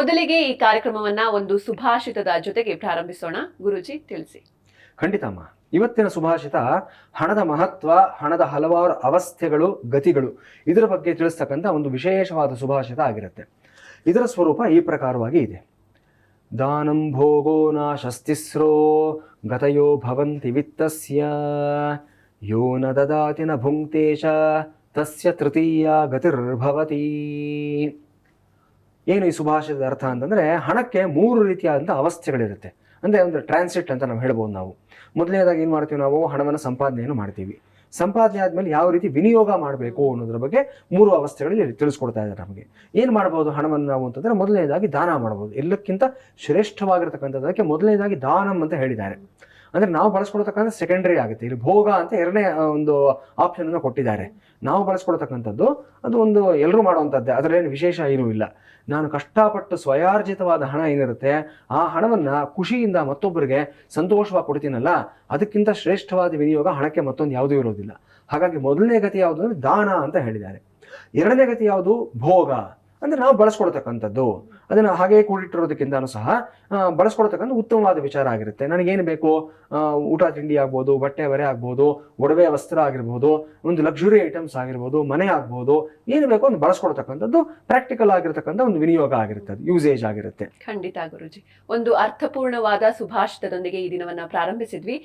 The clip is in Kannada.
ಮೊದಲಿಗೆ ಈ ಕಾರ್ಯಕ್ರಮವನ್ನ ಒಂದು ಸುಭಾಷಿತದ ಜೊತೆಗೆ ಪ್ರಾರಂಭಿಸೋಣ. ಗುರುಜಿ, ತಿಳಿಸಿ. ಖಂಡಿತಮ್ಮ ಇವತ್ತಿನ ಸುಭಾಷಿತ, ಹಣದ ಮಹತ್ವ, ಹಣದ ಹಲವಾರು ಅವಸ್ಥೆಗಳು, ಗತಿಗಳು ಇದರ ಬಗ್ಗೆ ತಿಳಿಸ್ತಕ್ಕಂಥ ಒಂದು ವಿಶೇಷವಾದ ಸುಭಾಷಿತ ಆಗಿರುತ್ತೆ. ಇದರ ಸ್ವರೂಪ ಈ ಪ್ರಕಾರವಾಗಿ ಇದೆ. ದಾನಂ ಭೋಗೋ ನಾಶಸ್ತಿಸ್ರೋ ಗತಯೋ ಭವಂತಿ ವಿತ್ತಸ್ಯ, ಯೋ ನ ದದಾತಿ ನ ಭುಂಕ್ತೆ ತಸ್ಯ ತೃತೀಯ ಗತಿರ್ಭವತಿ. ಏನು ಈ ಸುಭಾಷಿತದ ಅರ್ಥ ಅಂತಂದ್ರೆ ಹಣಕ್ಕೆ ಮೂರು ರೀತಿಯಾದಂಥ ಅವಸ್ಥೆಗಳಿರುತ್ತೆ. ಅಂದ್ರೆ ಒಂದು ಟ್ರಾನ್ಸಿಟ್ ಅಂತ ನಾವು ಹೇಳ್ಬೋದು ನಾವು. ಮೊದಲನೇದಾಗಿ ಏನು ಮಾಡ್ತೀವಿ ನಾವು? ಹಣವನ್ನು ಸಂಪಾದನೆಯನ್ನು ಮಾಡ್ತೀವಿ. ಸಂಪಾದನೆ ಆದಮೇಲೆ ಯಾವ ರೀತಿ ವಿನಿಯೋಗ ಮಾಡಬೇಕು ಅನ್ನೋದ್ರ ಬಗ್ಗೆ ಮೂರು ಅವಸ್ಥೆಗಳಲ್ಲಿ ತಿಳಿಸ್ಕೊಡ್ತಾ ಇದ್ದಾರೆ ನಮಗೆ. ಏನು ಮಾಡ್ಬೋದು ಹಣವನ್ನು ನಾವು ಅಂತಂದ್ರೆ ಮೊದಲನೇದಾಗಿ ದಾನ ಮಾಡ್ಬೋದು. ಎಲ್ಲಕ್ಕಿಂತ ಶ್ರೇಷ್ಠವಾಗಿರ್ತಕ್ಕಂಥದ್ದಕ್ಕೆ ಮೊದಲನೇದಾಗಿ ದಾನಂ ಅಂತ ಹೇಳಿದ್ದಾರೆ. ಅಂದ್ರೆ ನಾವು ಬಳಸ್ಕೊಳ್ತಕ್ಕಂಥ ಸೆಕೆಂಡರಿ ಆಗುತ್ತೆ. ಇಲ್ಲಿ ಭೋಗ ಅಂತ ಎರಡನೇ ಒಂದು ಆಪ್ಷನ್ ಅನ್ನು ಕೊಟ್ಟಿದ್ದಾರೆ. ನಾವು ಬಳಸ್ಕೊಳ್ತಕ್ಕಂಥದ್ದು ಅದು ಒಂದು ಎಲ್ಲರೂ ಮಾಡುವಂಥದ್ದೇ. ಅದರಲ್ಲೇನು ವಿಶೇಷ ಏನೂ ಇಲ್ಲ. ನಾನು ಕಷ್ಟಪಟ್ಟು ಸ್ವಯಾರ್ಜಿತವಾದ ಹಣ ಏನಿರುತ್ತೆ, ಆ ಹಣವನ್ನ ಖುಷಿಯಿಂದ ಮತ್ತೊಬ್ಬರಿಗೆ ಸಂತೋಷವಾಗಿ ಕೊಡ್ತೀನಲ್ಲ, ಅದಕ್ಕಿಂತ ಶ್ರೇಷ್ಠವಾದ ವಿನಿಯೋಗ ಹಣಕ್ಕೆ ಮತ್ತೊಂದು ಯಾವುದೂ ಇರೋದಿಲ್ಲ. ಹಾಗಾಗಿ ಮೊದಲನೇ ಗತಿ ಯಾವುದು ಅಂದ್ರೆ ದಾನ ಅಂತ ಹೇಳಿದ್ದಾರೆ. ಎರಡನೇ ಗತಿ ಯಾವುದು? ಭೋಗ. ಅಂದ್ರೆ ನಾವು ಬಳಸ್ಕೊಡ್ತಕ್ಕಂಥದ್ದು. ಅದನ್ನ ಹಾಗೆ ಕೂಡಿಟ್ಟಿರೋದಕ್ಕಿಂತನೂ ಸಹ ಬಳಸ್ಕೊಡ್ತಕ್ಕಂಥ ಉತ್ತಮವಾದ ವಿಚಾರ ಆಗಿರುತ್ತೆ. ನನಗೇನು ಬೇಕು? ಊಟ, ತಿಂಡಿ ಆಗ್ಬೋದು, ಬಟ್ಟೆ, ಬರೆ ಆಗ್ಬೋದು, ಒಡವೆ, ವಸ್ತ್ರ ಆಗಿರ್ಬೋದು, ಒಂದು ಲಕ್ಸುರಿ ಐಟಮ್ಸ್ ಆಗಿರ್ಬೋದು, ಮನೆ ಆಗ್ಬೋದು, ಏನು ಬೇಕೋ ಒಂದು ಬಳಸ್ಕೊಡ್ತಕ್ಕಂಥದ್ದು ಪ್ರಾಕ್ಟಿಕಲ್ ಆಗಿರತಕ್ಕಂಥ ಒಂದು ವಿನಿಯೋಗ ಆಗಿರುತ್ತೆ ಯೂಸೇಜ್ ಆಗಿರುತ್ತೆ. ಖಂಡಿತ ಗುರುಜಿ. ಒಂದು ಅರ್ಥಪೂರ್ಣವಾದ ಸುಭಾಷಿತದೊಂದಿಗೆ ಈ ದಿನವನ್ನ ಪ್ರಾರಂಭಿಸಿದ್ವಿ.